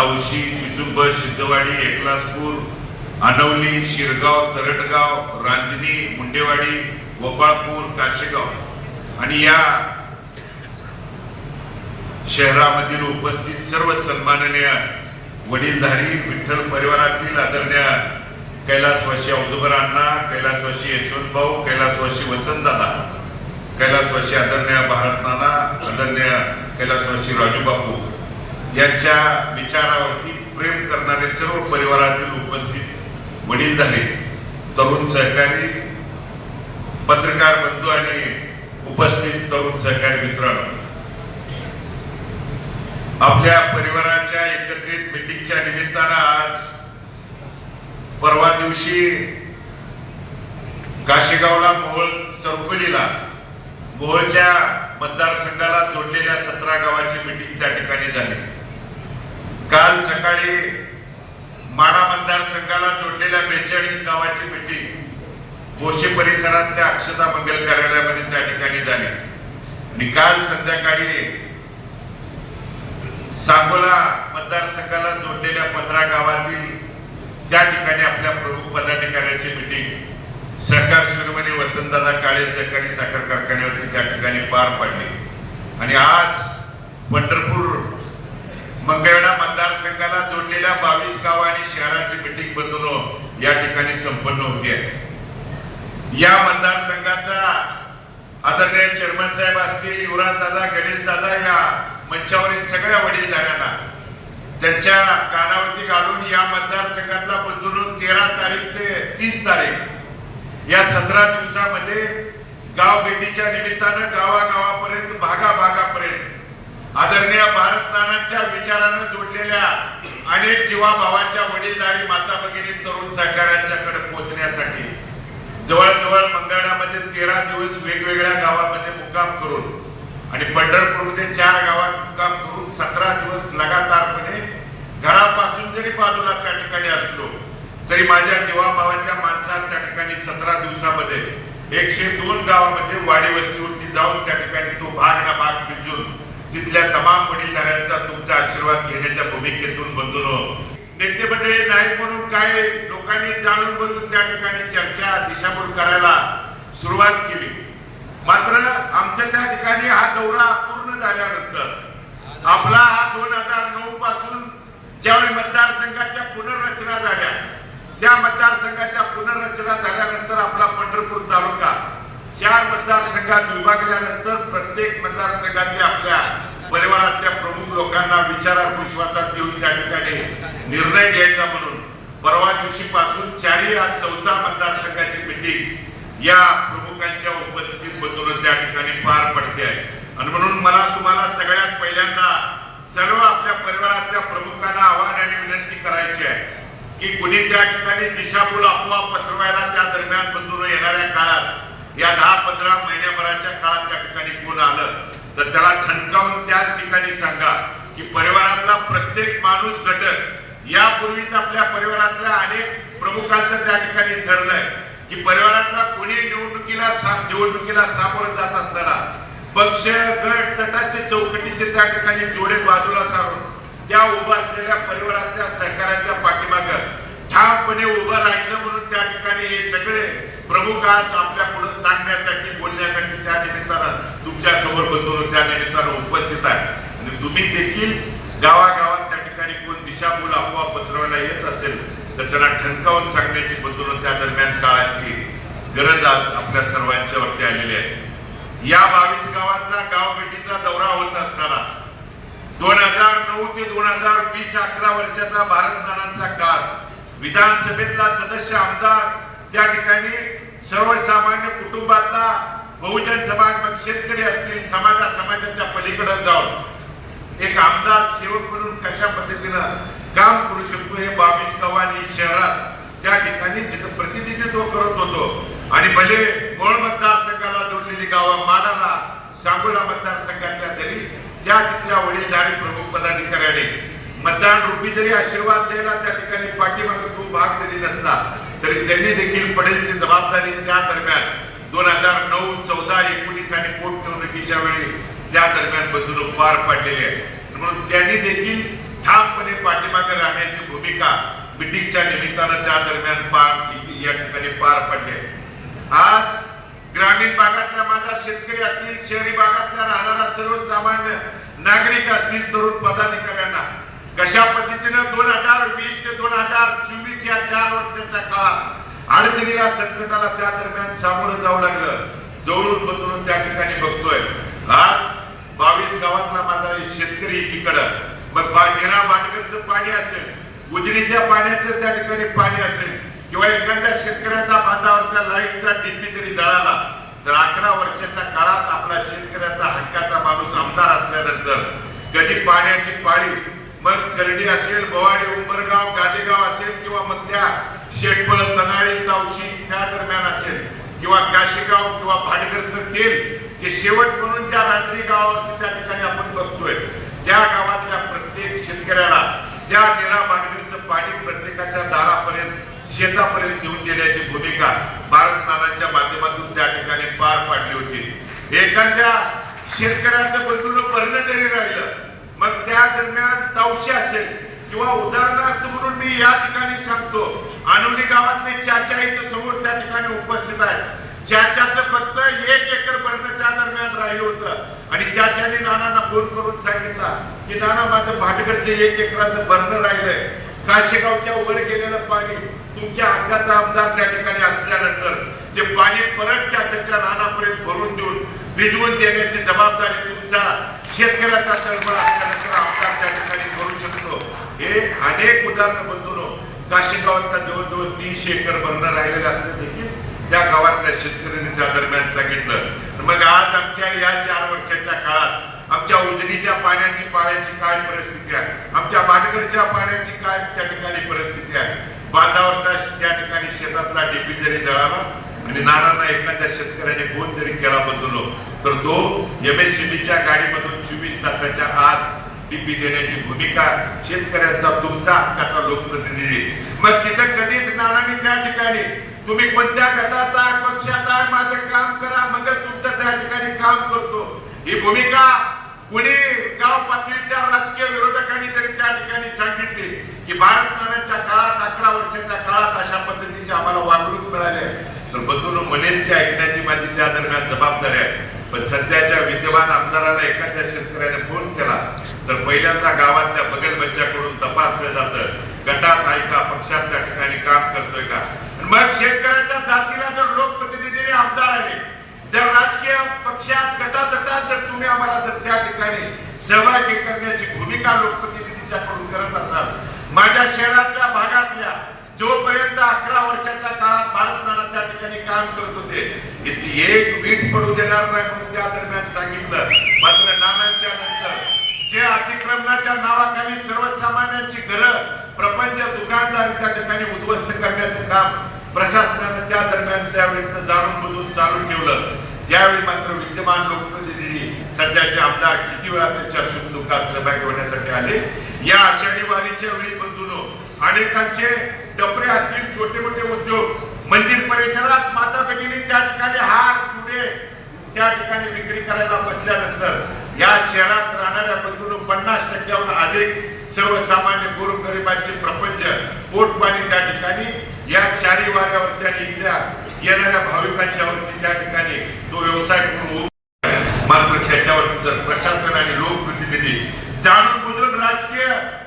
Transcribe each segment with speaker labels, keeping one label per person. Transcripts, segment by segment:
Speaker 1: तावशी चिचुंब सिद्धवाडी एकलासपूर अनवली शिरगाव तरटगाव रांजणी मुंडेवाडी गोपाळपूर काशेगाव. आणि या शहरामधील उपस्थित सर्व सन्माननीय वडीलधारी विठ्ठल परिवारातील आदरणीय कैलासवाशी औदुबर अण्णा कैलासवासी यशवंत भाऊ कैलासवाशी वसंतदादा कैलासवाशी आदरणीय भारत नाना आदरणीय कैलासवाशी राजू बापू यांच्या विचारावरती प्रेम करणारे सर्व परिवारातील उपस्थित झाले तरुण सहकारी पत्रकार बंधू आणि उपस्थित तरुण सहकारी मित्रांनो. आपल्या परिवाराच्या एकत्रित मिटिंगच्या निमित्तानं आज परवा दिवशी काशेगावला मोहोळ चौकडीला मोहोळच्या मतदारसंघाला जोडलेल्या सतरा गावाची मिटिंग त्या ठिकाणी झाली. काल सकाळी माडा मतदारसंघाला जोडलेल्या बेचाळीस गावाची मिटिंग भोसे परिसरातल्या अक्षता मंगल कार्यालयामध्ये त्या ठिकाणी झाली. आणि काल संध्याकाळी सांगोला मतदारसंघाला जोडलेल्या पंधरा गावातील त्या ठिकाणी आपल्या प्रमुख पदाधिकाऱ्यांची मिटिंग. सहकार शिरोमणी वसंतदादा काळे सहकारी साखर कारखान्यावरती त्या ठिकाणी पार पाडली. आणि आज पंढरपूर मंगळवेढा मतदारसंघाला जोडलेल्या बावीस गाव आणि शहराची मिटिंग बंधून या ठिकाणी संपन्न होती. आहे या मतदारसंघाचा आदरणीय चेअरमन साहेब असतील युवराज दादा गणेश दादा या मंचावरील सगळ्या वडीलधाऱ्यांना त्यांच्या कानावरती घालून या मतदारसंघातला बदलून तेरा तारीख ते तीस तारीख या सतरा दिवसामध्ये गाव भेटीच्या निमित्तानं गावागावापर्यंत भागा भागापर्यंत आदरणीय भारतनानांच्या विचारानं जोडलेल्या अनेक जीवाभावाच्या वडीलधारी माता भगिनी तरुण सहकाऱ्यांच्याकडे पोहोचण्यासाठी जवळजवळ मंगळामध्ये तेरा दिवस वेगवेगळ्या गावामध्ये मुक्काम करून आणि पंढरपूरमध्ये चार गावात मुक्काम करून सतरा दिवस लगातारपणे घरापासून जरी बाजूला त्या ठिकाणी असलो तरी माझ्या जीवाभावाच्या माणसात त्या ठिकाणी सतरा दिवसामध्ये एकशे दोन गावामध्ये वाडी वस्तीवरती जाऊन त्या ठिकाणी तो भाग ना भाग भिजून तिथल्या तमाम वडीलधाऱ्यांचा तुमचा आशीर्वाद घेण्याच्या भूमिकेतून बंधून हो. नेते मंडळी नाहीत म्हणून काय लोकांनी जाणून बघून त्या ठिकाणी चर्चा दिशाभूल करायला सुरुवात केली. मात्र आमच्या त्या ठिकाणी हा दौरा पूर्ण झाल्यानंतर आपला हा दोन हजार नऊ पासून ज्यावेळी मतदारसंघाच्या पुनर्रचना झाल्या त्या मतदारसंघाच्या पुनर्रचना झाल्यानंतर आपला पंढरपूर तालुका चार मतदारसंघात विभागल्यानंतर प्रत्येक मतदारसंघातल्या आपल्या परिवारातल्या प्रमुख लोकांना विचारात विश्वासात घेऊन त्या ठिकाणी निर्णय घ्यायचा म्हणून परवा दिवशी पासून चारही आज चौथा मतदारसंघाची मिटिंग या प्रमुखांच्या उपस्थितीत बदलून त्या ठिकाणी पार पडते आहे. आणि म्हणून मला तुम्हाला सगळ्यात पहिल्यांदा सर्व आपल्या परिवारातल्या प्रमुखांना आव्हान आणि विनंती करायची आहे की कुणी त्या ठिकाणी दिशाभूल अफवा पसरवायला त्या दरम्यान बंधून येणाऱ्या काळात या दहा पंधरा महिन्याभराच्या काळात त्या ठिकाणी कोण आलं तर त्याला ठणकावून त्याच ठिकाणी सांगा की परिवारातला प्रत्येक माणूस घटक यापूर्वीच आपल्या परिवारातल्या अनेक प्रमुखांचं त्या ठिकाणी ठरलंय की परिवारातला कोणी निवडणुकीला निवडणुकीला सामोरं जात असताना पक्ष गट तटाचे चौकटीचे त्या ठिकाणी जोडे बाजूला सारून त्या उभं असलेल्या परिवारातल्या सहकार्याच्या पाठीमाग ठामपणे उभं राहायचं म्हणून त्या ठिकाणी हे सगळे प्रमुख आज आपल्या पुढे सांगण्यासाठी बोलण्यासाठी त्या निमित्तानं तुमच्यासमोर बंधून त्या निमित्तानं उपस्थित आहे. आणि तुम्ही देखील गावागावात त्या ठिकाणी कोण दिशाभूल अफवा पसरवायला येत असेल तर त्यांना ठणकावून सांगण्याची बंधून त्या दरम्यान काळाची गरज आज आपल्या सर्वांच्या वरती आलेली आहे. या बावीस गावाचा गाव भेटीचा दौरा होत असताना दोन हजार नऊ ते दोन हजार वीस अकरा वर्षाचा भारत नानांचा काळ विधानसभेतला सदस्य आमदार त्या ठिकाणी सर्वसामान्य कुटुंबातला बहुजन समाज मग शेतकरी असतील समाजा समाजाच्या पलीकडे जाऊन एक आमदार सेवक म्हणून कशा पद्धतीनं काम करू शकतो हे बावीस गावांनी शहरात त्या ठिकाणी जिथं प्रतिनिधित्व करत होतो. आणि भले गोळ मतदारसंघाला जोडलेली गावं मानाला सांगोला मतदारसंघातल्या जरी त्या तिथल्या वडीलधारी प्रमुख पदाधिकाऱ्याने मतदान रुपी जरी आशीर्वाद द्यायला त्या ठिकाणी पाठीमागे तो भाग जरी नसला तरी त्यांनी देखील पडेल ती जबाबदारी त्या दरम्यान. दोन हजार नऊ चौदा एकोणीस आणि पोटनिवडणुकीच्या वेळी त्या दरम्यान बंधून पार पाडलेली आहे. म्हणून त्यांनी देखील ठामपणे पाठिंबा भूमिका मिटिंगच्या निमित्तानं त्या दरम्यान पार या ठिकाणी पार पडले आज ग्रामीण भागातल्या माझा शेतकरी असतील शहरी भागातल्या राहणारा सर्वसामान्य नागरिक असतील तरुण पदाधिकाऱ्यांना कशा पद्धतीनं दोन हजार वीस ते दोन हजार चोवीस या चार वर्षाच्या काळात अडचणीला संकटाला त्या दरम्यान सामोरं जावं लागलं. जवळून बदलून त्या ठिकाणी बघतोय. आज बावीस गावातला माझा शेतकरी एकीकडं. मग निरा बाटकरचं पाणी असेल उजनीच्या पाण्याचं त्या ठिकाणी पाणी असेल किंवा एखाद्या शेतकऱ्याचा बांधावरच्या लाईटचा डीपी जरी जळाला तर अकरा वर्षाच्या काळात आपला शेतकऱ्याचा हक्काचा माणूस आमदार असल्यानंतर कधी पाण्याची पाळी मग करडी असेल बोवाडी उंबरगाव गादेगाव असेल किंवा मग त्या शेटपळ तनाळी तावशी त्या दरम्यान असेल किंवा काशीगाव किंवा भाटघरचं तेल जे शेवट म्हणून त्या रात्री गावाचं त्या ठिकाणी आपण बघतोय. त्या गावातल्या प्रत्येक शेतकऱ्याला त्या निरा भाटघरचं पाणी प्रत्येकाच्या दारापर्यंत शेतापर्यंत घेऊन देण्याची भूमिका भारत नानांच्या माध्यमातून त्या ठिकाणी पार पाडली होती. एखाद्या शेतकऱ्याचं बंधून भरणं जरी राहिलं मग त्या दरम्यान तावशी असेल किंवा उदाहरणार्थ म्हणून मी या ठिकाणी सांगतो. आनोली गावातले चाचा इथं समोर त्या ठिकाणी उपस्थित आहेत. चाच्याचं फक्त एक एकर भरणं त्या दरम्यान राहिलं होतं. आणि चाच्याने नानांना फोन करून सांगितला की नाना माझं भाटघरचे एक एकराचं भरणं राहिलंय. काशेगावच्या वर गेलेलं पाणी तुमच्या हक्काचा आमदार त्या ठिकाणी असल्यानंतर ते पाणी परत चाच्याच्या रानापर्यंत भरून देऊन भिजवून देण्याची जबाबदारी तुमचा शेतकऱ्याचा तळमळ असल्यानंतर आमदार त्या ठिकाणी करू शकतो हे अनेक उदाहरणं बंधून काशेगावातला जवळजवळ तीनशे एकर बंद राहिलेलं असतं देखील त्या गावातल्या शेतकऱ्यांनी त्या दरम्यान सांगितलं. मग आज आमच्या या चार वर्षाच्या काळात आमच्या उजनीच्या पाण्याची पाण्याची काय परिस्थिती आहे? आमच्या भाटकरच्या पाण्याची काय त्या ठिकाणी परिस्थिती आहे? बांधावरचा त्या ठिकाणी शेतातला डीपी जरी जळाला आणि नारांना एखाद्या शेतकऱ्याने फोन जरी केला बदललो तर तो एमएससीबीच्या गाडीमधून चोवीस तासाच्या आत डीपी देण्याची भूमिका शेतकऱ्यांचा तुमचा हक्काचा लोकप्रतिनिधी. मग तिथं कधीच नानांनी त्या ठिकाणी तुम्ही कोणत्या गटाचा पक्षाचा माझं काम करा मग तुमचं त्या ठिकाणी काम करतो. ही भूमिका कुणी गाव पातळीच्या राजकीय विरोधकांनी जरी त्या ठिकाणी सांगितली की भारत नाण्याच्या काळात अकरा वर्षाच्या काळात अशा पद्धतीची आम्हाला वागणूक मिळाली आहे. तर बंधून म्हणेन ते ऐकण्याची माझी त्या दरम्यान जबाबदारी आहे. पण सध्याच्या विद्यमान आमदाराला एखाद्या शेतकऱ्याने फोन केला तर पहिल्यांदा गावातल्या बगल बच्च्याकडून तपासलं जातं गटात आहे का पक्षात त्या ठिकाणी काम करतोय का? मग शेतकऱ्याच्या जातीला जर लोकप्रतिनिधीने आमदार आले जर राजकीय पक्षात गटातटात जर तुम्ही आम्हाला जर त्या ठिकाणी सहभागी करण्याची भूमिका लोकप्रतिनिधीच्याकडून करत असाल माझ्या शहरातल्या भागातल्या जोपर्यंत अकरा वर्षाच्या काळात भारत नाना त्या ठिकाणी काम करत होते इथली एक वीट पडू देणार नाही म्हणून त्या दरम्यान सांगितलं. मात्र नानांच्या नंतर जे अतिक्रमणाच्या नावाखाली सर्वसामान्यांची घरं प्रपंच दुकानदार त्या ठिकाणी उद्ध्वस्त करण्याचं काम प्रशासनानं त्या दरम्यान त्यावेळी जाणून बुजून चालू ठेवलं. त्यावेळी मात्र विद्यमान लोकप्रतिनिधी सध्याचे आमदार किती वेळा त्यांच्या सुख दुःखात सहभागी होण्यासाठी आले. या आषाढी वारीच्या वेळी बंधून अनेकांचे टपरे असतील छोटे मोठे उद्योग मंदिर परिसरात माता भगिनी त्या ठिकाणी हार चुडे त्या ठिकाणी विक्री करायला बसल्यानंतर या शहरात राहणाऱ्या बंधूंनो पन्नास टक्क्याहून अधिक सर्वसामान्य गोरगरिबांचे प्रपंच पोटपाणी त्या ठिकाणी या चारी वाऱ्यावरच्या आणि इथल्या येणाऱ्या भाविकांच्या वरती त्या ठिकाणी तो व्यवसाय करून मात्र त्याच्यावरती जर प्रशासन आणि लोकप्रतिनिधी जाणून बुजून राजकीय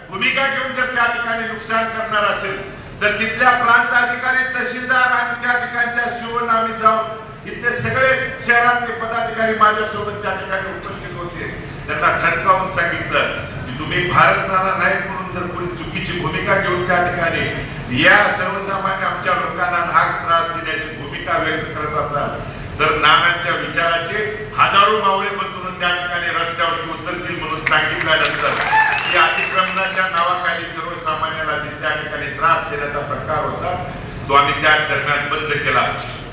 Speaker 1: भूमिका घेऊन जर त्या ठिकाणी नुकसान करणार असेल तर तिथल्या प्रांत अधिकारी तहसीलदार आणि त्या ठिकाणच्या शिवनामी जाऊन इथले सगळे शहरातले पदाधिकारी माझ्यासोबत त्या ठिकाणी उपस्थित होते. त्यांना ठणकावून सांगितलं की तुम्ही भारत नाना नाही म्हणून जर कोणी चुकीची भूमिका घेऊन त्या ठिकाणी या सर्वसामान्य आमच्या लोकांना नाक त्रास देण्याची भूमिका व्यक्त करत असाल तर नानांच्या विचाराचे हजारो मावळे बंधून त्या ठिकाणी रस्त्यावरती उतरतील म्हणून सांगितल्यानंतर या अतिक्रमणाच्या नावाखाली सर्व त्या ठिकाणी त्रास देण्याचा प्रकार होता. तो आम्ही त्या दरम्यान बंद केला.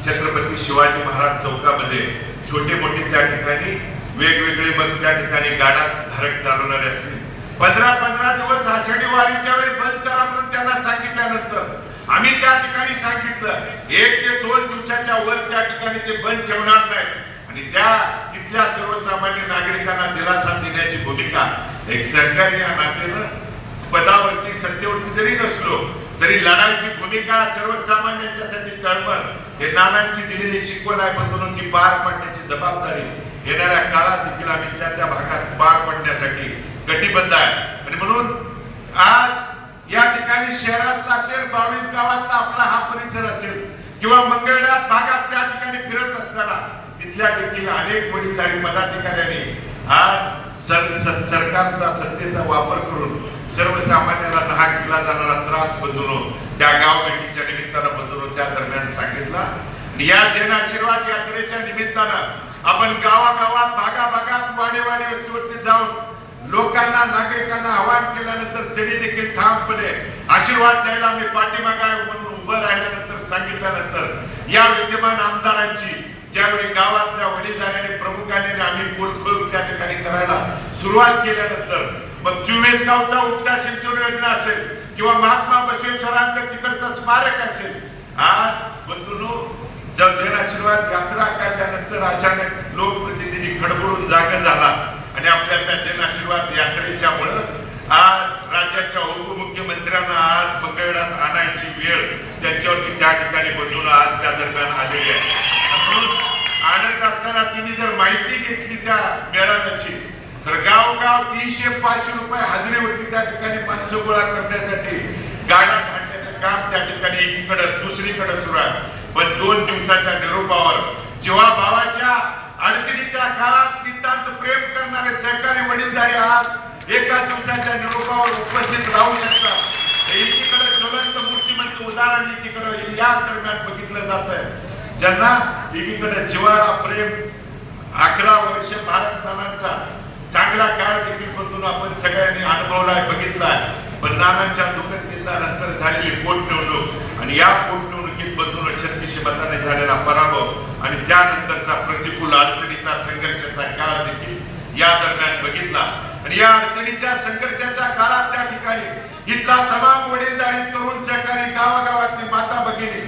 Speaker 1: छत्रपती शिवाजी महाराज चौकामध्ये छोटे मोठे त्या ठिकाणी वेगवेगळे मग त्या ठिकाणी गाडा धारक चालवणारे असतील. पंधरा पंधरा दिवस आषाढी वारीच्या वेळी बंद करा म्हणून त्यांना सांगितल्यानंतर आम्ही त्या ठिकाणी सांगितलं एक ते दोन दिवसाच्या वर त्या ठिकाणी ते बंद ठेवणार नाही आणि त्या तिथल्या सर्वसामान्य नागरिकांना दिलासा देण्याची भूमिका एक सरकारी या नात्यानं पदावरती सत्तेवरती जरी नसलो तरी लढाईची भूमिका सर्वसामान्यांच्यासाठी तळमळ. हे नानांची दिलेली शिकवण आहे बंधून पार पाडण्याची जबाबदारी. येणाऱ्या काळात देखील आम्ही त्या त्या भागात पार पाडण्यासाठी कटिबद्ध आहे. आणि म्हणून आज या ठिकाणी शहरातला असेल बावीस गावातला आपला हा परिसर असेल किंवा मंगळवेढा भागात त्या ठिकाणी फिरत असताना तिथल्या देखील अनेक वडीलधारी पदाधिकाऱ्यांनी आज सर- सर- सरकारचा सत्तेचा वापर करून सर्वसामान्याला दहा केला जाणारा त्रास बंधून त्या गाव भेटीच्या निमित्तानं बंधून त्या दरम्यान सांगितला. या जन आशीर्वाद यात्रेच्या निमित्तानं आपण गावागावात भागाभागात वाडेवाडी वस्तीवरती जाऊन लोकांना नागरिकांना आवाहन केल्यानंतर त्यांनी देखील ठामपणे आशीर्वाद द्यायला मी पाठीमागा म्हणून उभं राहिल्यानंतर सांगितल्यानंतर या विद्यमान आमदारांची ज्यावेळी गावातल्या वडीलधाऱ्याने प्रमुखाने आम्ही बोलखोल त्या ठिकाणी करायला सुरुवात केल्यानंतर मग चुवेस गावचा उपसा सिंचन योजना असेल किंवा महात्मा बसवेश्वरांचं तिकडचं स्मारक असेल आज बंधूनो जब जन यात्रा काढल्यानंतर अचानक लोकप्रतिनिधी खडबडून जागा झाला आणि आपल्या त्या जनाशीर्वाद यात्रेच्या मुळे आज राज्याच्या उपमुख्यमंत्र्यांना आज मंगळवेढ्यात आणायची वेळ त्यांच्यावरती त्या ठिकाणी बंधून आज त्या दरम्यान आलेली आहे. म्हणून आणत असताना तिने जर माहिती घेतली त्या मेळाव्याची तर गाव गाव तीनशे पाचशे रुपये हजेरी होती त्या ठिकाणी माणसं गोळा करण्यासाठी. गाड्या काढण्याचं काम त्या ठिकाणी एकीकडे दुसरीकडे सुरू आहे. पण दोन दिवसाच्या निरोपावर जेव्हा भावाच्या अडचणीच्या काळात नितांत प्रेम करणारे सहकारी वडीलधारी आज एका दिवसाच्या निरोपावर उपस्थित राहू शकतात. एकीकडे ज्वलंत मूर्तिमंत उदाहरण एकीकडे या दरम्यान बघितलं जात आहे ज्यांना एकीकडे जिवाळा प्रेम अकरा वर्ष भारत नानांचा चांगला काळ देखील बघून आपण सगळ्यांनी अनुभवलाय बघितलाय पण नानांच्या दुःखनिंदानंतर झालेली पोटनिवडणूक आणि या पोटनिवडणुकीत बंधून छत्तीसशे मताने झालेला पराभव आणि त्यानंतरचा प्रतिकूल अडचणीचा संघर्षाचा काळ देखील या दरम्यान बघितला. आणि या अडचणीच्या संघर्षाच्या काळात त्या ठिकाणी इथला तमाम वडीलधारी तरुण सहकारी गावागावातली माता भगिनी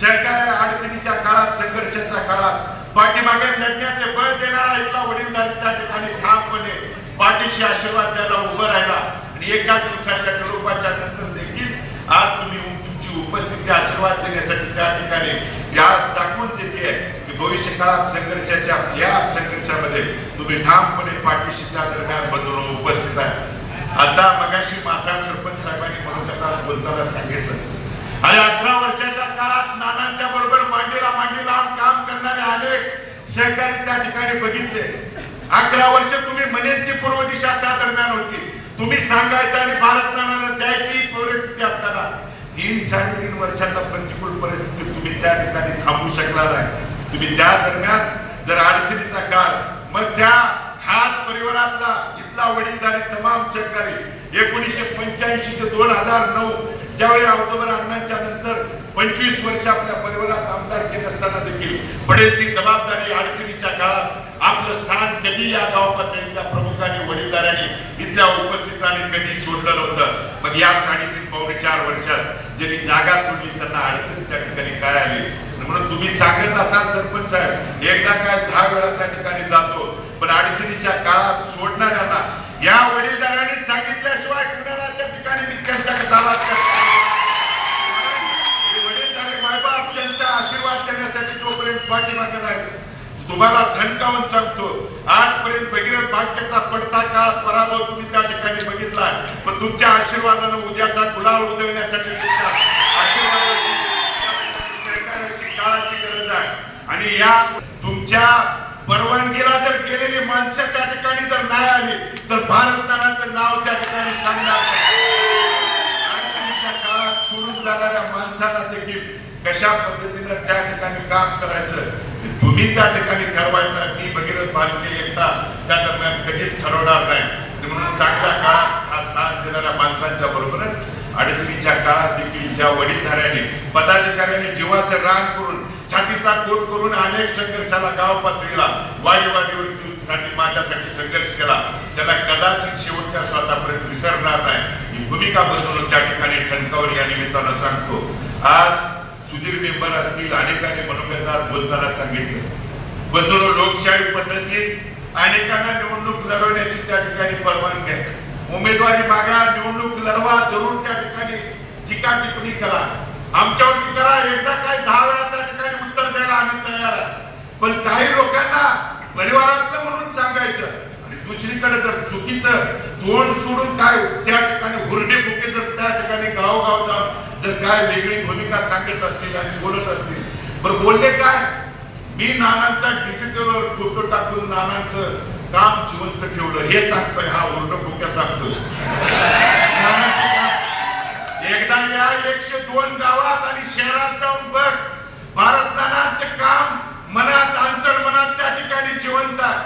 Speaker 1: सहकार्या अडचणीच्या काळात संघर्षाच्या काळात पाठीमागे लढण्याचे बळ देणारा इथला वडीलधारी त्या ठिकाणी ठामपणे पाठीशी आशीर्वाद द्यायला उभं राहिला आणि एका दिवसाच्या निरोपाच्या नंतर देखील आज तुम्ही तुमची उपस्थिती आशीर्वाद देण्यासाठी त्या ठिकाणी या दाखवून देते की भविष्य काळात संघर्षाच्या या संघर्षामध्ये तुम्ही ठामपणे पाठीशी त्या दरम्यान बंधून उपस्थित आहे. आता मगाशी मासाळ सरपंच साहेबांनी मनोगतात बोलताना सांगितलं आणि अठरा वर्षाच्या काळात नानांच्या बरोबर मांडीला मांडी लावून काम करणारे अनेक सहकारी त्या ठिकाणी बघितले. अकरा वर्ष तुम्ही मनेची पूर्व दिशा त्या दरम्यान होती. तुम्ही सांगायचं आणि भारत नानाला द्यायची परिस्थिती असताना तीन साडेतीन वर्षाचा प्रतिकूल परिस्थिती तुम्ही त्या ठिकाणी थांबू शकला नाही. तुम्ही त्या दरम्यान जर अडचणीचा काळ मग त्या हाच परिवारातला इथला वडीलधारी तमाम शेतकरी एकोणीसशे पंच्याऐंशी ते दोन हजार नऊ ज्यावेळी ऑक्टोबर अण्णांच्या नंतर पंचवीस वर्ष आपल्या परिवारात आमदार केले असताना देखील पडेल ती जबाबदारी अडचणीच्या काळात आपलं स्थान कधी या गाव पातळीतल्या प्रमुखांनी वडीलधाऱ्यांनी इथल्या उपस्थितांनी कधी सोडलं नव्हतं. मग या साडेतीन पावणे चार वर्षात ज्यांनी जागा सोडली त्यांना अडचण त्या ठिकाणी काय आली? म्हणून तुम्ही सांगत असाल सरपंच साहेब एकदा काय दहा वेळा त्या ठिकाणी जातो पण अडचणीच्या काळात सोडणाऱ्यांना या वडीलधाऱ्यांनी सांगितल्याशिवाय कुणाला त्या ठिकाणी मी त्यांच्या दारात वडीलधारे मायबाप त्यांचा आशीर्वाद देण्यासाठी तोपर्यंत पाठीमागे नाही तुम्हाला ठणकावून सांगतो आजपर्यंत भगीरथ भाग्याचा पडता काळ पराभव तुम्ही त्या ठिकाणी बघितला. पण तुमच्या आशीर्वादानं उद्याचा गुलाल उधळण्यासाठी तुमच्या आशीर्वादाची काळाची गरज आहे. आणि या तुमच्या परवानगीला जर गेलेली माणसं त्या ठिकाणी जर नाही आली तर भारत नाव त्या ठिकाणी सांगणार काळात सोडून जाणाऱ्या माणसाला देखील कशा पद्धतीनं त्या ठिकाणी काम करायचं तुम्ही त्या ठिकाणी ठरवायचं. मी भगीरथ भालके एकटा त्या दरम्यान कधीच ठरवणार नाही. म्हणून चांगल्या काळात खास स्थान देणाऱ्या माणसांच्या बरोबरच अडचणीच्या काळात देखील ज्या वडीलधाऱ्यांनी पदाधिकाऱ्यांनी जीवाचं रान करून छातीचा कोट करून अनेक संघर्षाला गाव पातळीला वाडीवाडीवरती साठी माझ्यासाठी संघर्ष केला. त्याला कदाचित शेवटच्या श्वासापर्यंत विसरणार नाही. ही भूमिका बसवून त्या ठिकाणी ठणकावर या निमित्तानं सांगतो. आज सुधीर मेंबर असतील अनेकांनी मनोगतात बोलताना सांगितलं. बंधून लोकशाही पद्धतीत अनेकांना निवडणूक लढवण्याची त्या ठिकाणी परवानगी आहे. उमेदवारी मागा निवडणूक लढवा जरूर त्या ठिकाणी टीका टिप्पणी करा. आमच्यावरती करा एकदा काय दहा वेळा करायला आम्ही तयार आहे पण काही लोकांना परिवारातलं म्हणून सांगायचं आणि दुसरीकडे जर चुकीचं तोंड सोडून काय त्या ठिकाणी हुरडे फुके जर त्या ठिकाणी गावगाव जाऊन जर काय वेगळी भूमिका सांगत असतील आणि बोलत असतील. बरं बोलले काय? मी नानांचा डिजिटलवर फोटो टाकून नानांचं काम जिवंत ठेवलं. हे सांगतोय हा उलट फुक्या सांगतोय. एकदा या एकशे दोन गावात आणि शहरात जाऊन बघ. भारत नानांचं काम मनात अंतर्मनात त्या ठिकाणी जिवंत आहे.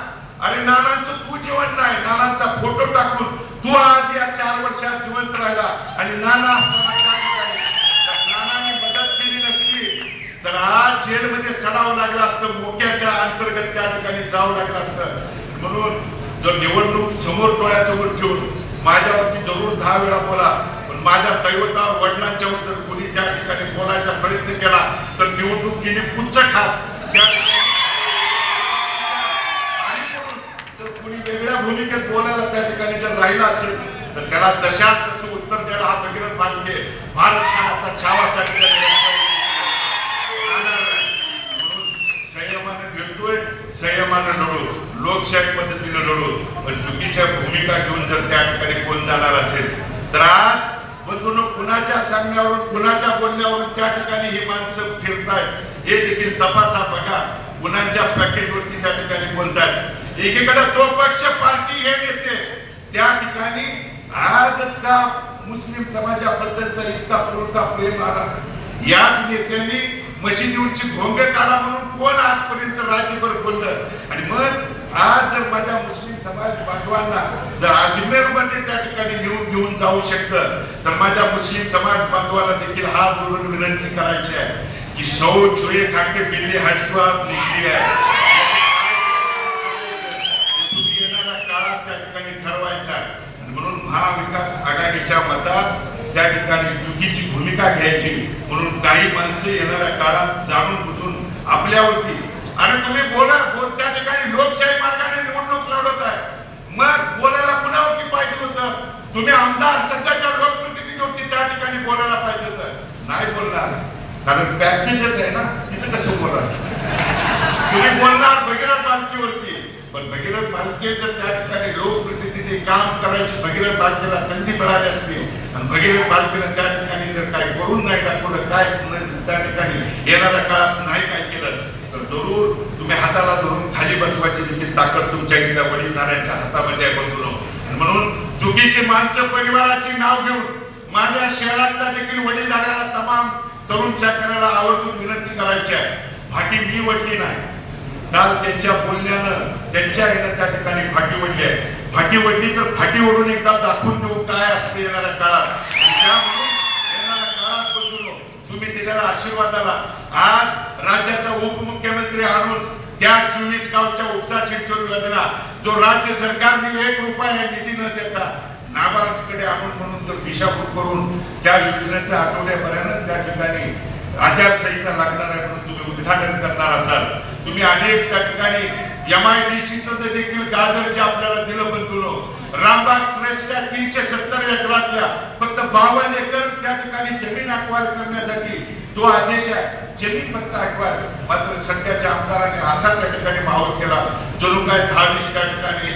Speaker 1: अरे नानांचं तू जिवंत आहे. नानांचा फोटो टाकून तू आज या चार वर्षात जिवंत राहिला. आणि नाना असताना त्या नानांनी मदत केली नसती तर आज जेलमध्ये सडावं लागलं असतं. मोक्याच्या अंतर्गत त्या ठिकाणी जावं लागलं असतं. म्हणून जर निवडणूक समोर डोळ्यासमोर ठेवून माझ्यावरती जरूर दहा वेळा बोला. पण माझ्या दैवतावर वडिलांच्यावर जर त्या ठिकाणी बोलायचा प्रयत्न केला तर निवडणूक गेली पुच्छ खात. त्या आणि कोणी वेगळ्या भूमिकेत बोलायला त्या ठिकाणी जर राहिला असेल तर त्याला जशाच त्याचं उत्तर द्यायला हा भगीरथ बालके भारत काळाचा छावा त्या ठिकाणी संयमानं भेटतोय संयमानं लढू लोकशाही पद्धतीनं लढू. पण चुकीच्या भूमिका घेऊन जर त्या ठिकाणी कोण जाणार असेल तर आज बंधून कुणाच्या सांगण्यावरून कुणाच्या त्या ठिकाणी ही माणसं फिरतायत. हे देखील तपासा बघा. कुणाच्या पॅकेजवरती त्या ठिकाणी बोलतायत. एकीकडे तो पक्ष पार्टी हे नेते त्या ठिकाणी आजच का मुस्लिम समाजाबद्दलचा इतका पुरता प्रेम आला? याच नेत्यांनी मशिदीवरची भोंगे काढा म्हणून कोण आजपर्यंत राज्यभर बोललं? आणि मग आज जर माझ्या मुस्लिम समाज बांधवांना जर अजमेरमध्ये त्या ठिकाणी घेऊन घेऊन जाऊ शकतं तर माझ्या मुस्लिम समाज बांधवाला देखील हा जोडून विनंती करायची आहे की सौ चुए खाके बिल्ली हजको निघली आहे येणाऱ्या काळात त्या ठिकाणी ठरवायचा म्हणून महाविकास आघाडीच्या मतात त्या ठिकाणी चुकीची भूमिका घ्यायची म्हणून काही माणसं येणाऱ्या काळात जाणून बुजून आपल्यावरती आणि तुम्ही बोला बोल त्या ठिकाणी लोकशाही मार्गाने निवडणूक लढवत आहे. मग बोलायला कुणावरती पाहिजे होतं? तुम्ही आमदार सध्याच्या लोकप्रतिनिधीवरती त्या ठिकाणी बोलायला पाहिजे होतं. नाही बोलणार. कारण पॅकेजच आहे ना तिथे कसं बोलणार? तुम्ही बोलणार भगीरथ बालकीवरती पण भगीरथ बालके जर त्या ठिकाणी लोकप्रतिनिधी काम करायची भगीरथ भालकेला संधी मिळाली असती. आणि भगीरथ भालकेनं त्या ठिकाणी जर काय करून नाही दाखवलं काय त्या ठिकाणी येणाऱ्या काळात नाही काय केलं तर जरूर तुम्ही हाताला धरून खाली बसवायची देखील ताकद तुमच्या इथल्या वडीलधाऱ्यांच्या हातामध्ये आहे म्हणून चुकीची माणसं परिवाराची नाव घेऊन माझ्या शहरातल्या देखील वडीलधाऱ्याला तमाम तरुण शेतकऱ्याला आवर्जून विनंती करायची आहे. फाटी मी वडली नाही. काल त्यांच्या बोलण्यानं त्यांच्या येणं त्या ठिकाणी फाटी वडली आहे. फाटी वडली तर फाटी ओढून एकदा दाखवून देऊ काय असते येणाऱ्या काळात. आणि त्यामुळे येणाऱ्या काळात बसून तुम्ही दिलेल्या आशीर्वादाला आज राज्याचा उपमुख्यमंत्री आणून त्या चोवीस गावच्या उपसा शिक्षण योजना जो राज्य सरकारने एक रुपया निधी न देता नाबार्डकडे आणून म्हणून जर दिशाभूत करून त्या योजनेच्या आठवड्यापर्यंत त्या ठिकाणी आचारसंहिता लागणार आहे म्हणून तुम्ही उद्घाटन करणार असाल. तुम्ही अनेक त्या ठिकाणी एम आय डी सीचं देखील गाजर जे आपल्याला दिलं पण रामबाग ट्रस्टच्या तीनशे सत्तर एकरातल्या फक्त बावन्न एकर त्या ठिकाणी जमीन अक्वायर करण्यासाठी तो आदेश आहे. जमीन फक्त अक्वायर मात्र सध्याच्या आमदाराने असा त्या ठिकाणी माहोल केला. जणू काय दहावीस त्या ठिकाणी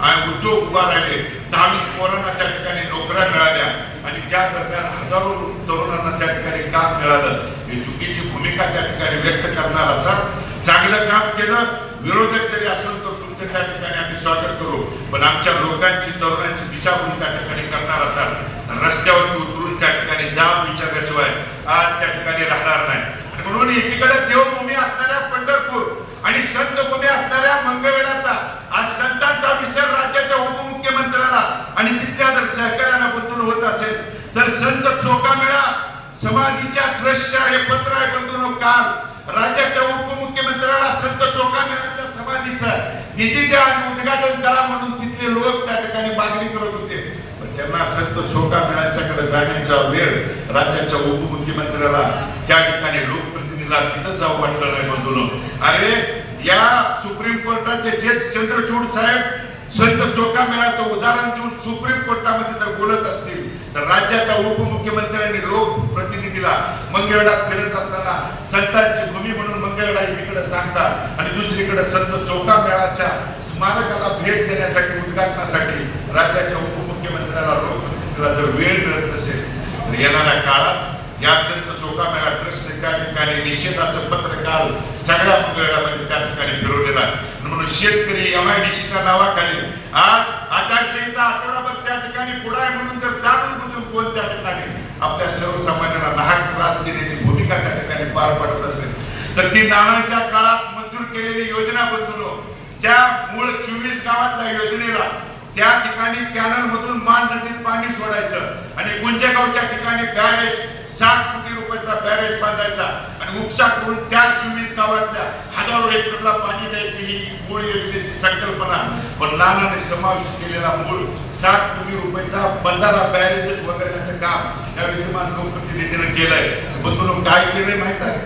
Speaker 1: उद्योग उभा राहिले. दहावीस पोरांना त्या ठिकाणी नोकऱ्या मिळाल्या आणि त्या दरम्यान हजारो तरुणांना त्या ठिकाणी काम मिळालं. ही चुकीची भूमिका त्या ठिकाणी व्यक्त करणार असाल. चांगलं काम केलं विरोधक जरी असेल तर तुमचं त्या ठिकाणी आम्ही स्वागत करू. पण आमच्या लोकांची तरुणांची दिशाभूल त्या ठिकाणी करणार असाल. तर रस्त्यावरती उतरून त्या ठिकाणी जाब विचारल्याशिवाय आज त्या ठिकाणी राहणार नाही. आणि म्हणून एकीकडे देवभूमी असणाऱ्या पंढरपूर आणि संत गुन्हे असणाऱ्या मंगवेडाचा आज संतांचा विसर राज्याच्या उपमुख्यमंत्र्याला आणि तिथल्या जर सहकार्याला बंधून होत असेल तर संत चोकामेळा समाधीच्या ट्रस्टच्या हे पत्र आहे बंधून काल राज्याच्या उपमुख्यमंत्र्याला संत चोकामेळाच्या समाधीचं निधी द्या आणि उद्घाटन करा म्हणून तिथले लोक त्या ठिकाणी मागणी करत होते. त्यांना संत चोकामेळांच्याकडे जाण्याचा वेळ राज्याच्या उपमुख्यमंत्र्याला त्या ठिकाणी लोकप्रतिनिधीला तिथं जाऊ वाटलं नाही बंधून. अरे या सुप्रीम कोर्टाचे जे चंद्रचूड साहेब संत चोकामेळाचं उदाहरण देऊन सुप्रीम कोर्टामध्ये जर बोलत असतील तर राज्याच्या उपमुख्यमंत्र्यांनी लोकप्रतिनिधीला मंगळवेढात फिरत असताना संतांची भूमी म्हणून मंगळवेढा एकीकडे सांगतात आणि दुसरीकडे संत चौका मेळाच्या स्मारकाला भेट देण्यासाठी उद्घाटनासाठी राज्याच्या उपमुख्यमंत्र्याला लोकप्रतिनिधीला जर वेळ मिळत नसेल तर येणाऱ्या काळात या संत चौकामेळा ट्रस्ट त्या ठिकाणी निषेधाचं पत्र काल सगळ्या मंगळवेढामध्ये त्या ठिकाणी फिरवलेला म्हणून शेतकरी एम आय डी सीच्या नावाखाली आज आचारसंहिता आठवडाभर त्या ठिकाणी पुढे आहे म्हणून जर जाणून बुजून कोण त्या ठिकाणी आपल्या सर्वसामान्यांना नाहक त्रास देण्याची भूमिका त्या ठिकाणी पार पाडत असेल तर ती नानांच्या काळात मंजूर केलेली योजना बदलून त्या मूळ चोवीस गावातल्या योजनेला त्या ठिकाणी कॅनल मधून मान नदीत पाणी सोडायचं आणि गुंजेगावच्या ठिकाणी बॅरेज साठ कोटी रुपयाचा बॅरेज बांधायचा आणि उपसा करून त्या चोवीस गावातल्या हजारो हेक्टरला पाणी द्यायची ही मूळ योजनेची संकल्पना. पण नानाने समाविष्ट केलेला मूळ साठ कोटी रुपयाचा बंधारा बॅरेजेस वगैरेचं काम या विद्यमान लोकप्रतिनिधीनं केलंय. बंधून काय केलंय माहीत आहे?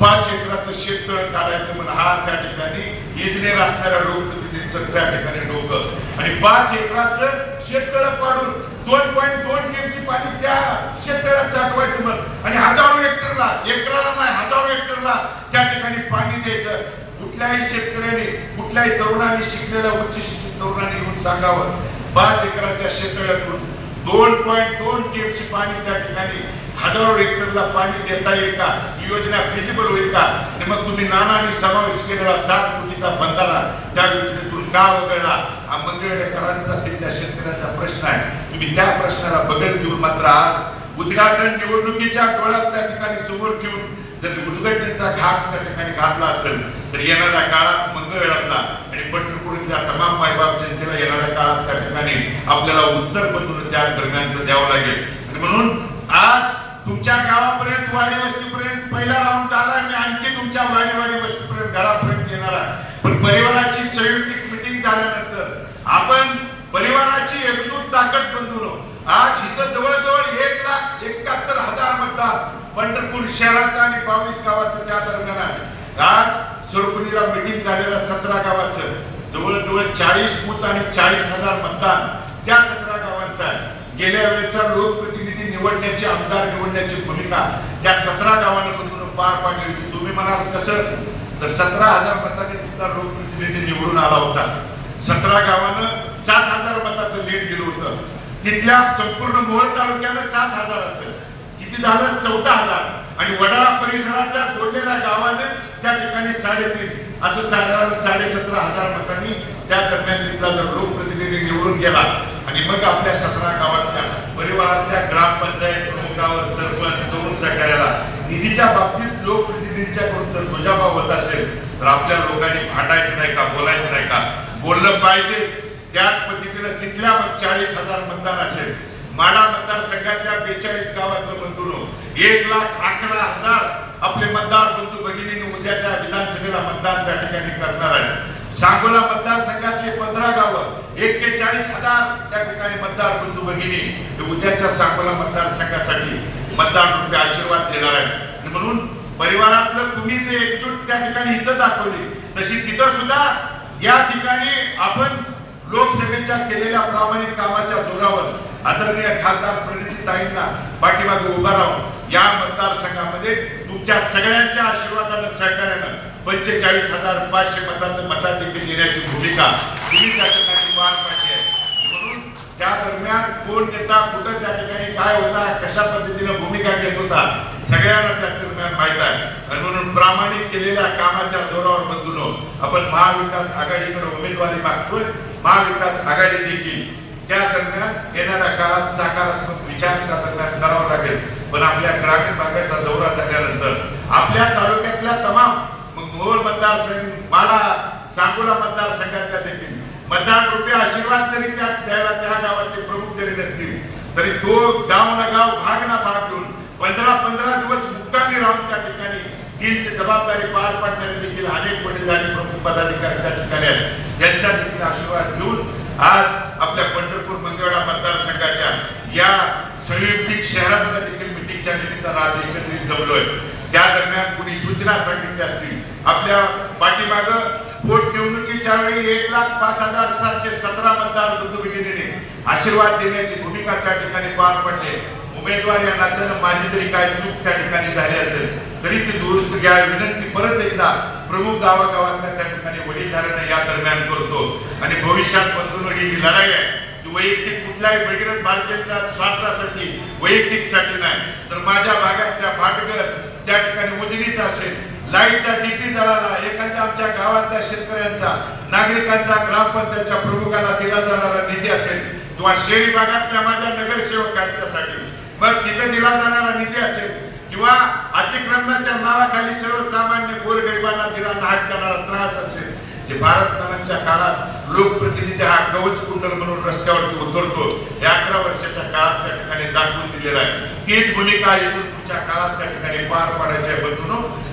Speaker 1: पाच एकराचं शेततळ काढायचं म्हणून हा त्या ठिकाणी इंजिनियर असणाऱ्या लोकप्रतिनिधीचं त्या ठिकाणी डोकं आणि पाच एकराचं शेततळ पाडून दोन पॉईंट दोन टीएमची पाणी त्या शेततळ्यात साठवायचं मग. आणि हजारो हेक्टरला एकराला नाही हजारो हेक्टरला त्या ठिकाणी पाणी द्यायचं. कुठल्याही शेतकऱ्याने कुठल्याही तरुणाने शिकलेल्या उच्च शिक्षित तरुणाने येऊन सांगावं पाच एकराच्या शेततळ्यातून दोन पॉईंट दोन टीएमसी पाणी त्या ठिकाणी हजारो हेक्टरला पाणी देता येईल का? योजना फिजिबल होईल का? आणि मग तुम्ही नानाने समावेश केलेला साठ कोटीचा बंधारा त्या योजनेतून का वगळला? हा मंगळवेढेकरांचा तिथल्या शेतकऱ्यांचा प्रश्न आहे. तुम्ही त्या प्रश्नाला बदल देऊन मात्र आज उद्घाटन निवडणुकीच्या डोळ्यात त्या ठिकाणी समोर ठेवून जर उद्घटनेचा घाट त्या ठिकाणी घातला असेल तर येणाऱ्या काळात मंगळवेळातला आणि पंढरपूरच्या तमाम मायबाप जनतेला येणाऱ्या काळात त्या ठिकाणी आपल्याला उत्तर बंधून त्या दरम्यानचं द्यावं लागेल. आणि म्हणून आज तुमच्या गावापर्यंत वाडी वस्तीपर्यंत पहिला राऊंड झाला आणि आणखी तुमच्या वाडी वाडी वस्तीपर्यंत घरापर्यंत येणार आहे. पण परिवाराची संयुक्तिक मिटिंग झाल्यानंतर आपण परिवाराची एकजूट ताकद बंधून आज इथं जवळ पंढरपूर शहराचं आणि बावीस गावाचं त्या दरम्यान आज सुरकुलीला मिटिंग झालेल्या सतरा गावाचं. जवळजवळ चाळीस बूथ आणि चाळीस हजार मतदान त्या सतरा गावांचं आहे. गेल्या वेळेचा लोकप्रतिनिधी निवडण्याची आमदार निवडण्याची भूमिका त्या सतरा गावांना समजून पार पाडली होती. तुम्ही म्हणाल कसं? तर सतरा हजार मतांनी सुद्धा लोकप्रतिनिधी निवडून आला होता. सतरा गावानं सात हजार मताचं लीड दिलं होतं. तिथल्या संपूर्ण मोहोळ तालुक्यानं सात हजाराचं. किती झालं? चौदा हजार. आणि वडाळा परिसराच्या जोडलेल्या गावाने त्या ठिकाणी साडेतीन असं साडे साडेसतरा हजार मतांनी त्या दरम्यान तिथला जर लोकप्रतिनिधी निवडून गेला. आणि मग आपल्या सतरा गावातल्या परिवारातल्या ग्रामपंचायत प्रमुखावर सरपंच तरुण सहकार्याला निधीच्या बाबतीत लोकप्रतिनिधींच्याकडून जर दुजाभाव होत असेल तर आपल्या लोकांनी भांडायचं नाही का बोलायचं नाही का? बोललं पाहिजे. त्याच पद्धतीनं तिथल्या मग चाळीस हजार मतदान असेल. माडा मतदारसंघातल्या बेचाळीस गावातलं बंधून एक लाख अकरा हजार आपले मतदार बंधू भगिनींनी उद्याच्या विधानसभेला मतदान त्या ठिकाणी करणार आहे सांगोला मतदारसंघातले पंधरा गावं एक्केचाळीस हजार त्या ठिकाणी मतदार बंधू भगिनी उद्याच्या सांगोला मतदारसंघासाठी मतदान रुपये आशीर्वाद देणार आहेत. म्हणून परिवारातलं तुम्ही जे एकजूट त्या ठिकाणी इथं दाखवली. तशी तिथं सुद्धा या ठिकाणी आपण लोकसभेच्या केलेल्या प्रामाणिक कामाच्या जोरावर आदरणीय खासदार प्रणिती ताईंना पाठीमागे उभा राहून या मतदारसंघामध्ये तुमच्या सगळ्यांच्या आशीर्वादानं सहकार्यानं पंचेचाळीस हजार पाचशे मताचं मताधिक्य देण्याची भूमिका तुम्ही त्या ठिकाणी पार पाडली आहे. म्हणून त्या दरम्यान कोण नेता कुठं त्या ठिकाणी काय होता कशा पद्धतीनं भूमिका घेत होता सगळ्यांना त्या दरम्यान माहीत आहे. आणि म्हणून प्रामाणिक केलेल्या कामाच्या जोरावर बंधून आपण महाविकास आघाडीकडे उमेदवारी मागतोय. महाविकास आघाडी देखील त्या दरम्यान येणाऱ्या काळात सकारात्मक विचार त्या दरम्यान करावा लागेल. पण आपल्या ग्रामीण भागाचा दौरा झाल्यानंतर आपल्या तालुक्यातल्या तमाम मग मोहोळ मतदारसंघ माडा सांगोला मतदारसंघातल्या देखील मतदान रुपये आशीर्वाद जरी त्या द्यायला त्या गावातले प्रमुख जरी नसतील. तरी तो गाव ना गाव भाग ना भाग घेऊन पंधरा पंधरा दिवस मुक्कामी राहून त्या ठिकाणी ती जबाबदारी पार पाडणारे देखील अनेक वडीलधारी प्रमुख पदाधिकारी त्या ठिकाणी आहेत. त्यांचा देखील आशीर्वाद घेऊन आज आपल्या पंढरपूर मंगळवेढा मतदारसंघाच्या या संयुक्तिक शहरातल्या देखील मिटिंगच्या निमित्तानं आज एकत्रित जमलोय. त्या दरम्यान कुणी सूचना सांगितल्या असतील आपल्या पाठीमाग पोटनिवडणुकीच्या वेळी एक लाख पाच हजार सातशे सतरा मतदार ऋतुविधीने आशीर्वाद देण्याची भूमिका त्या ठिकाणी पार पडले. उमेदवार या नात्यानं माझी तरी काय चूक त्या ठिकाणी झाली असेल तरी ती दुरुस्त घ्या विनंती परत एकदा प्रमुख गावागावातल्या त्या ठिकाणी वडीलधाऱ्यांना या दरम्यान करतो. आणि भविष्यात बंधून ही जी लढाई आहे ती वैयक्तिक कुठल्याही भगीरथ भारतीयांच्या स्वार्थासाठी वैयक्तिकसाठी नाही. तर माझ्या भागातल्या भाटगर त्या ठिकाणी उजनीचा असेल लाईटचा डीपी जळाला एखाद्या आमच्या गावातल्या शेतकऱ्यांचा नागरिकांचा ग्रामपंचायतच्या प्रमुखाला दिला जाणारा निधी असेल किंवा शहरी भागातल्या माझ्या नगरसेवकांच्यासाठी मग तिथे दिला जाणारा निधी असेल किंवा अतिक्रमणाच्या नावाखाली सर्वसामान्य गोरगरिबांना दिला नाट करणारा त्रास असेल जे भारत नावाच्या काळात लोकप्रतिनिधी हा कवच कुंडल म्हणून रस्त्यावरती उतरतो हे अकरा वर्षाच्या काळात त्या ठिकाणी दाखवून दिलेला आहे. तीच भूमिका एकूण पुढच्या काळात त्या ठिकाणी पार पाडायची आहे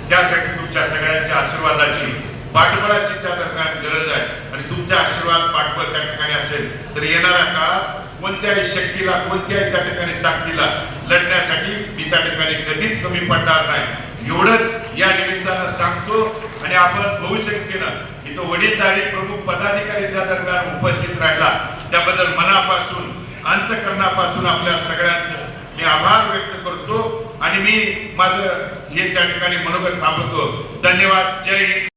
Speaker 1: त्यासाठी तुमच्या सगळ्यांच्या आशीर्वादाची पाठबळाची त्या दरम्यान गरज आहे. आणि तुमचा आशीर्वाद पाठबळ त्या ठिकाणी असेल तर येणाऱ्या काळात कोणत्याही शक्तीला कोणत्याही त्या ठिकाणी ताकदीला लढण्यासाठी मी त्या ठिकाणी कधीच कमी पडणार नाही. एवढंच या निमित्तानं सांगतो आणि आपण बहुसंख्येनं इथं वडीलधारी प्रमुख पदाधिकारी त्या दरम्यान उपस्थित राहिला. त्याबद्दल मनापासून अंतकरणापासून आपल्या सगळ्यांचं मी आभार व्यक्त करतो आणि मी माझं हे त्या ठिकाणी मनोगत थांबवतो. धन्यवाद. जय हिंद.